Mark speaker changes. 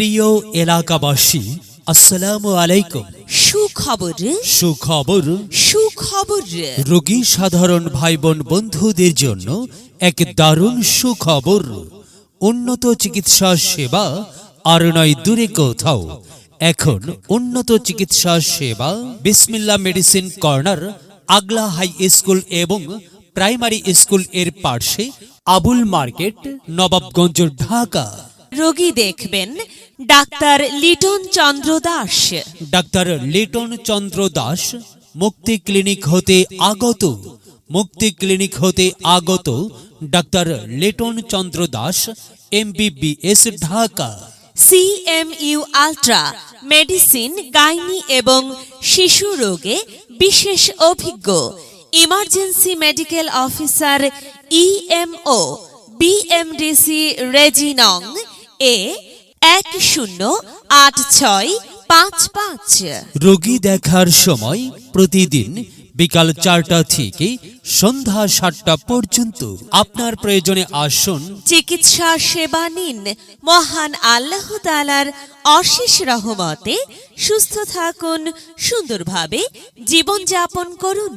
Speaker 1: প্রিয় এলাকাবাসী আসসালামু আলাইকুম।
Speaker 2: সুখবর।
Speaker 1: সুখবর।
Speaker 2: সুখবর।
Speaker 1: রোগী সাধারণ ভাই বোন বন্ধুদের জন্য এক দারুণ সুখবর। উন্নত চিকিৎসা সেবা আর নয় দূরে কোথাও। এখন উন্নত চিকিৎসা সেবা Bismillah medicine corner Agla high school এবং প্রাইমারি স্কুলের পার্শ্বে আবুল মার্কেট নবাবগঞ্জ ঢাকা।
Speaker 2: রোগী দেখবেন doctor Liton Chandra Das.
Speaker 1: Doctor Liton Chandra Das Mukti clinic হতে আগত মুক্তি ক্লিনিক হতে আগত doctor Liton Chandra Das MBBS Dhaka.
Speaker 2: CMU ultra medicine gynae এবং শিশু রোগে বিশেষ অভিজ্ঞ। Emergency medical officer EMO BMDC রেজিনং A এক শূন্য আট ছয় পাঁচ পাঁচ।
Speaker 1: রোগী দেখার সময় প্রতিদিন বিকাল চারটা থেকে সন্ধ্যা সাতটা পর্যন্ত আপনার প্রয়োজনে আসুন।
Speaker 2: চিকিৎসা সেবা নিন। মহান আল্লাহ তালার অশেষ রহমতে সুস্থ থাকুন সুন্দরভাবে জীবনযাপন করুন।